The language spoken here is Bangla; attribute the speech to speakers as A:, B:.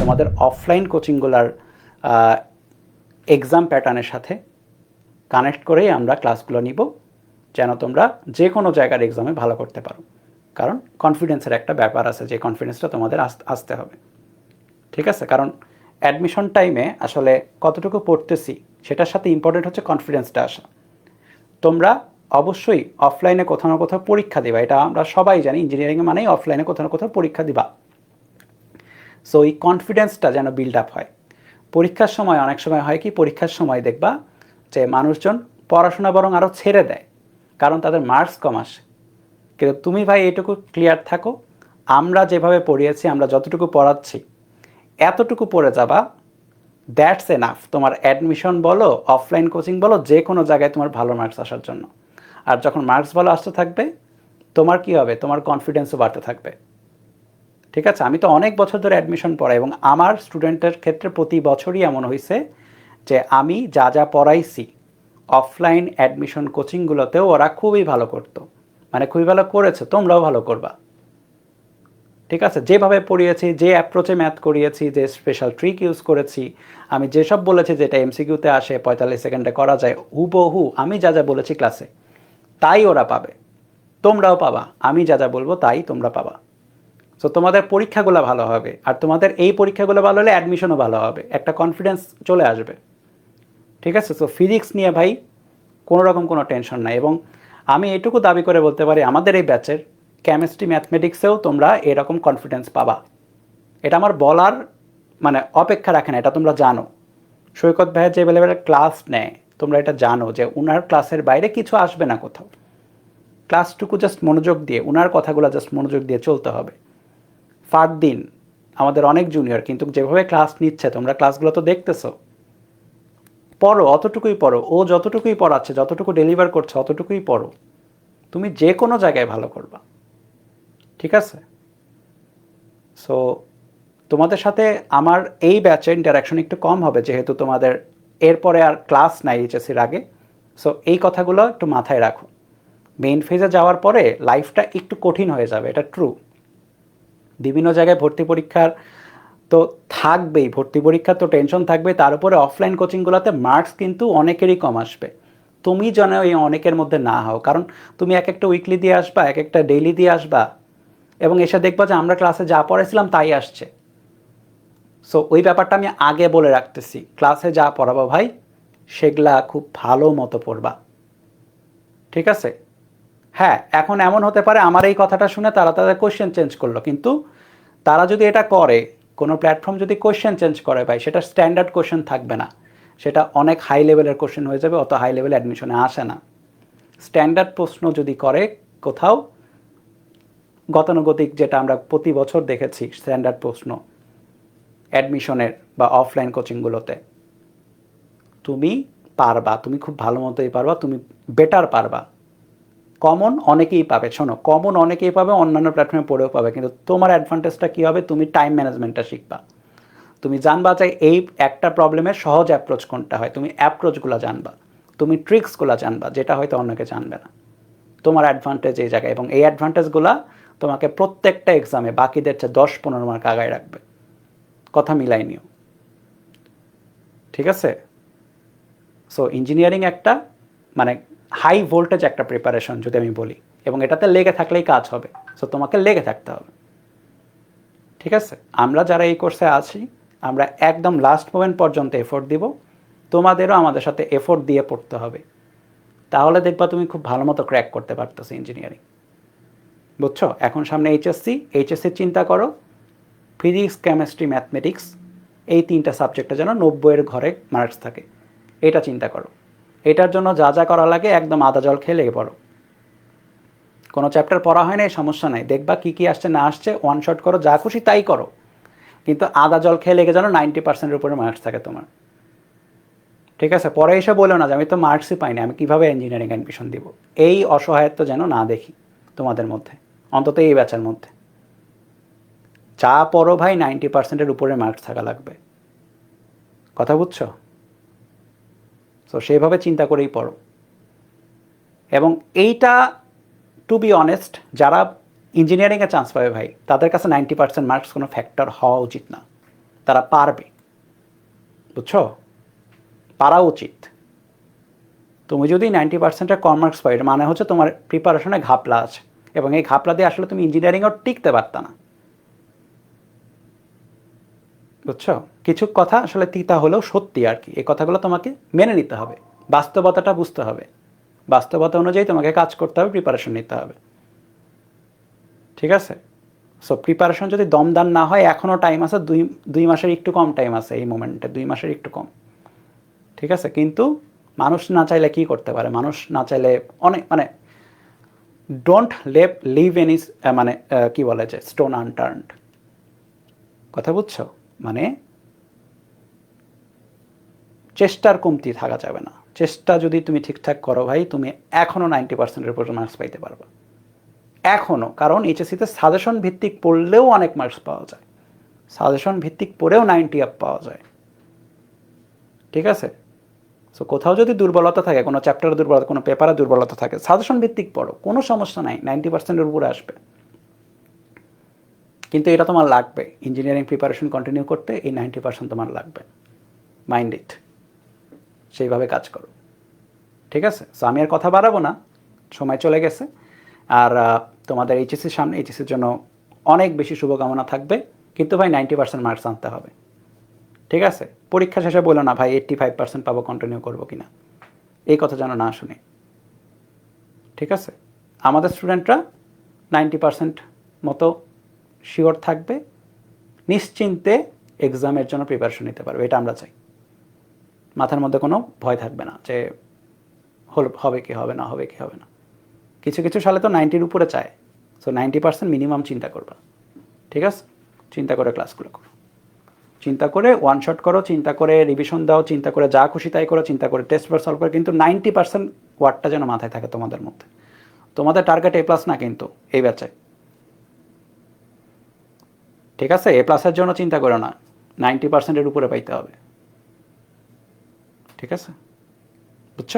A: তোমাদের অফলাইন কোচিংগুলার এক্সাম প্যাটার্নের সাথে কানেক্ট করেই আমরা ক্লাসগুলো নিব, যেন তোমরা যে কোনো জায়গার এক্সামে ভালো করতে পারো। কারণ কনফিডেন্সের একটা ব্যাপার আছে, যে কনফিডেন্সটা তোমাদের আসতে হবে। ঠিক আছে? কারণ অ্যাডমিশন টাইমে আসলে কতটুকু পড়তেছি, সেটার সাথে ইম্পর্টেন্ট হচ্ছে কনফিডেন্সটা আসা। তোমরা অবশ্যই অফলাইনে কোথাও না কোথাও পরীক্ষা দিবা। এটা আমরা সবাই জানি ইঞ্জিনিয়ারিং মানেই অফলাইনে কোথাও না কোথাও পরীক্ষা দিবা। সো এই কনফিডেন্সটা যেন বিল্ড আপ হয়। পরীক্ষার সময়, অনেক সময় হয় কি, পরীক্ষার সময় দেখবা যে মানুষজন পড়াশোনা বরং আরও ছেড়ে দেয়, কারণ তাদের মার্কস কম আসে। কিন্তু তুমি ভাই এটুকু ক্লিয়ার থাকো, আমরা যেভাবে পড়িয়েছি, আমরা যতটুকু পড়াচ্ছি, এতটুকু পড়ে যাবা দ্যাটস এনাফ তোমার অ্যাডমিশন বলো অফলাইন কোচিং বলো, যে কোনো জায়গায় তোমার ভালো মার্কস আসার জন্য। আর যখন মার্কস ভালো আসতে থাকবে, তোমার কি হবে? তোমার কনফিডেন্সও বাড়তে থাকবে। ঠিক আছে? আমি তো অনেক বছর ধরে অ্যাডমিশন পড়াই এবং আমার স্টুডেন্টের ক্ষেত্রে প্রতি বছরই এমন হয়েছে যে আমি যা যা পড়াইছি অফলাইন অ্যাডমিশন কোচিংগুলোতেও ওরা খুবই ভালো করতো। মানে খুবই ভালো করেছে, তোমরাও ভালো করবা। ঠিক আছে? যেভাবে পড়িয়েছি, যে অ্যাপ্রোচে ম্যাথ করিয়েছি, যে স্পেশাল ট্রিক ইউজ করেছি, আমি যেসব বলেছি যেটা এমসিকিউতে আসে, পঁয়তাল্লিশ সেকেন্ডে করা যায়, হুবহু আমি যা যা বলেছি ক্লাসে তাই ওরা পাবে। তোমরাও পাবা, আমি যা যা বলব তাই তোমরা পাবা। সো তোমাদের পরীক্ষাগুলো ভালো হবে। আর তোমাদের এই পরীক্ষাগুলো ভালো হলে অ্যাডমিশনও ভালো হবে। একটা কনফিডেন্স চলে আসবে। ঠিক আছে? সো ফিজিক্স নিয়ে ভাই কোনো রকম কোনো টেনশন নাই। এবং আমি এটুকু দাবি করে বলতে পারি, আমাদের এই ব্যাচের কেমিস্ট্রি ম্যাথমেটিক্সেও তোমরা এরকম কনফিডেন্স পাবা। এটা আমার বলার মানে অপেক্ষা রাখে না, এটা তোমরা জানো। সৈকত ভাইয়ের যে বেলেবেলে ক্লাস নেয়, তোমরা এটা জানো যে উনার ক্লাসের বাইরে কিছু আসবে না কোথাও। ক্লাসটুকু জাস্ট মনোযোগ দিয়ে, উনার কথাগুলো জাস্ট মনোযোগ দিয়ে চলতে হবে। দিন আমাদের অনেক জুনিয়র কিন্তু যেভাবে ক্লাস নিচ্ছে, তোমরা ক্লাসগুলো তো দেখতেছো। পড়ো, অতটুকুই পড়ো, ও যতটুকুই পড়াচ্ছে, যতটুকু ডেলিভার করছে, অতটুকুই পড়ো। তুমি যে কোনো জায়গায় ভালো করবা। ঠিক আছে? সো তোমাদের সাথে আমার এই ব্যাচে ইন্টারাকশন একটু কম হবে, যেহেতু তোমাদের এরপরে আর ক্লাস নাই এইচএসির আগে। সো এই কথাগুলো একটু মাথায় রাখো। মেইন ফেজে যাওয়ার পরে লাইফটা একটু কঠিন হয়ে যাবে, এটা ট্রু বিভিন্ন জায়গায় ভর্তি পরীক্ষার তো থাকবেই, ভর্তি পরীক্ষার তো টেনশন থাকবে তার উপরে অফলাইন কোচিংগুলোতে মার্কস কিন্তু অনেকেরই কম আসবে। তুমি যেন এই অনেকের মধ্যে না হও। কারণ তুমি এক একটা উইকলি দিয়ে আসবা, এক একটা ডেইলি দিয়ে আসবা এবং এসে দেখবা যে আমরা ক্লাসে যা পড়াইছিলাম তাই আসছে। সো ওই ব্যাপারটা আমি আগে বলে রাখতেছি। ক্লাসে যা পড়াবো ভাই, সেগুলা খুব ভালো মতো পড়বা। ঠিক আছে? হ্যাঁ এখন এমন হতে পারে আমার এই কথাটা শুনে তারা তাদের কোশ্চেন চেঞ্জ করল। কিন্তু তারা যদি এটা করে, কোনো প্ল্যাটফর্ম যদি কোশ্চেন চেঞ্জ করে ভাই, সেটা স্ট্যান্ডার্ড কোশ্চেন থাকবে না। সেটা অনেক হাই লেভেলের কোয়েশ্চেন হয়ে যাবে, অত হাই লেভেল অ্যাডমিশনে আসে না। স্ট্যান্ডার্ড প্রশ্ন যদি করে কোথাও, গতানুগতিক যেটা আমরা প্রতি বছর দেখেছি স্ট্যান্ডার্ড প্রশ্ন অ্যাডমিশনের বা অফলাইন কোচিংগুলোতে তুমি পারবা, তুমি খুব ভালো মতোই পারবা, তুমি বেটার পারবা। কমন অনেকেই পাবে। শোনো কমন অনেকেই পাবে, অন্যান্য প্ল্যাটফর্মে পড়েও পাবে। কিন্তু তোমার অ্যাডভান্টেজটা কী হবে? তুমি টাইম ম্যানেজমেন্টটা শিখবা। তুমি জানবা যে এই একটা প্রবলেমের সহজ অ্যাপ্রোচ কোনটা হয়। তুমি অ্যাপ্রোচগুলো জানবা। তুমি ট্রিক্সগুলো জানবা, যেটা হয়তো অন্যকে জানবে না। তোমার অ্যাডভান্টেজ এই জায়গায়। এবং এই অ্যাডভান্টেজগুলো তোমাকে প্রত্যেকটা এক্সামে বাকিদের চেয়ে দশ, পনেরো মার্ক আগায় রাখবে। কথা মিলাই নিও। ঠিক আছে? সো ইঞ্জিনিয়ারিং একটা মানে হাই ভোল্টেজ একটা প্রিপারেশন যদি আমি বলি, এবং এটাতে লেগে থাকলেই কাজ হবে সো তোমাকে লেগে থাকতে হবে। ঠিক আছে? আমরা যারা এই কোর্সে আছি, আমরা একদম লাস্ট মোমেন্ট পর্যন্ত এফোর্ট দিব, তোমাদেরও আমাদের সাথে এফোর্ট দিয়ে পড়তে হবে। তাহলে দেখবা তুমি খুব ভালো মতো ক্র্যাক করতে পারতেছো ইঞ্জিনিয়ারিং বুঝছ? এখন সামনে এইচএসসি এইচএসসি চিন্তা করো ফিজিক্স কেমিস্ট্রি ম্যাথমেটিক্স এই তিনটা সাবজেক্টে যেন নব্বইয়ের ঘরে মার্কস থাকে, এটা চিন্তা করো। এটার জন্য যা যা করা লাগে, একদম আদা জল খেয়ে লেগে পড়ো। কোনো চ্যাপ্টার পড়া হয় না সমস্যা নাই। দেখবা কী কী আসছে, না আসছে ওয়ান শট করো, যা খুশি তাই করো। কিন্তু আদা জল খেয়ে লেগে যেন নাইনটি পার্সেন্টের উপরে মার্কস থাকে তোমার। ঠিক আছে? পরে এসে বলো না যে আমি তো মার্কসই পাইনি, আমি কীভাবে ইঞ্জিনিয়ারিং অ্যাডমিশন দিব? এই অসহায়ত্ব যেন না দেখি তোমাদের মধ্যে, অন্তত এই ব্যাচের মধ্যে। যা পড়ো ভাই নাইনটি পার্সেন্টের উপরে মার্কস থাকা লাগবে। কথা বুঝছ? তো সেইভাবে চিন্তা করেই পড়ো। এবং এইটা টু বি অনেস্ট যারা ইঞ্জিনিয়ারিংয়ে চান্স পাবে ভাই, তাদের কাছে নাইনটি পার্সেন্ট মার্কস কোনো ফ্যাক্টর হওয়া উচিত না। তারা পারবে। বুঝছ? পারা উচিত। তুমি যদি নাইনটি পার্সেন্টের কম মার্কস পাই মানে হচ্ছে তোমার প্রিপারেশনে ঘাপলা আছে। এবং এই ঘাপলা দিয়ে আসলে তুমি ইঞ্জিনিয়ারিংও টিকতে পারত না। বুঝছ? কিছু কথা আসলে তিতা হলেও সত্যি আর কি। এই কথাগুলো তোমাকে মেনে নিতে হবে। বাস্তবতাটা বুঝতে হবে। বাস্তবতা অনুযায়ী তোমাকে কাজ করতে হবে প্রিপারেশন নিতে হবে। ঠিক আছে? সো প্রিপারেশন যদি দমদান না হয় এখনও টাইম আছে, দুই দুই মাসের একটু কম টাইম আছে এই মোমেন্টে দুই মাসের একটু কম। ঠিক আছে? কিন্তু মানুষ না চাইলে কি করতে পারে? মানুষ না চাইলে অনেক মানে ডোন্ট লেভ লিভ এনি মানে কি বলে যে স্টোন আনটার্নড কথা বুঝছ? মানে চেষ্টার কমতি থাকা যাবে না। চেষ্টা যদি তুমি ঠিকঠাক করো ভাই, তুমি এখনও নাইনটি পার্সেন্টের উপর মার্কস পাইতে পারবে। এখনও কারণ এইচএসসিতে সাজেশন ভিত্তিক পড়লেও অনেক মার্কস পাওয়া যায়। সাজেশন ভিত্তিক পড়েও নাইনটি আপ পাওয়া যায়। ঠিক আছে? সো কোথাও যদি দুর্বলতা থাকে, কোনো চ্যাপ্টারে দুর্বলতা, কোনো পেপারে দুর্বলতা থাকে সাজেশন ভিত্তিক পড়ো, কোনো সমস্যা নাই নাইনটি পার্সেন্টের উপরে আসবে। কিন্তু এটা তোমার লাগবে। ইঞ্জিনিয়ারিং প্রিপারেশন কন্টিনিউ করতে এই নাইনটি পার্সেন্ট তোমার লাগবে। মাইন্ড ইট সেইভাবে কাজ করো। ঠিক আছে? সো আমি আর কথা বাড়াবো না। সময় চলে গেছে। আর তোমাদের এইচএসির সামনে এইচএসির জন্য অনেক বেশি শুভকামনা থাকবে। কিন্তু ভাই নাইনটি পার্সেন্ট মার্কস আনতে হবে। ঠিক আছে? পরীক্ষা শেষে বলো না ভাই এইট্টি ফাইভ পার্সেন্ট পাবো কন্টিনিউ করব কিনা। এই কথা যেন না শুনে। ঠিক আছে? আমাদের স্টুডেন্টরা নাইনটি পার্সেন্ট মতো শিওর থাকবে, নিশ্চিন্তে এক্সামের জন্য প্রিপারেশন নিতে পারবে, এটা আমরা চাই। মাথার মধ্যে কোনো ভয় থাকবে না যে হল, হবে কি, হবে না, হবে কি, হবে না। কিছু কিছু সালে তো নাইনটির উপরে চায় সো নাইনটি পার্সেন্ট মিনিমাম চিন্তা করবা, ঠিক আছে? চিন্তা করে ক্লাসগুলো করো। চিন্তা করে ওয়ান শট করো, চিন্তা করে রিভিশন দাও, চিন্তা করে যা খুশি তাই করো, চিন্তা করে টেস্ট পেপার সলভ করো, কিন্তু নাইনটি পার্সেন্ট ওয়ার্ডটা যেন মাথায় থাকে তোমাদের মধ্যে। তোমাদের টার্গেট এ প্লাস না কিন্তু এই ব্যাচে ঠিক আছে? এ প্লাসের জন্য চিন্তা করো না। নাইনটি পার্সেন্টের উপরে পাইতে হবে। ঠিক আছে? বুঝছ?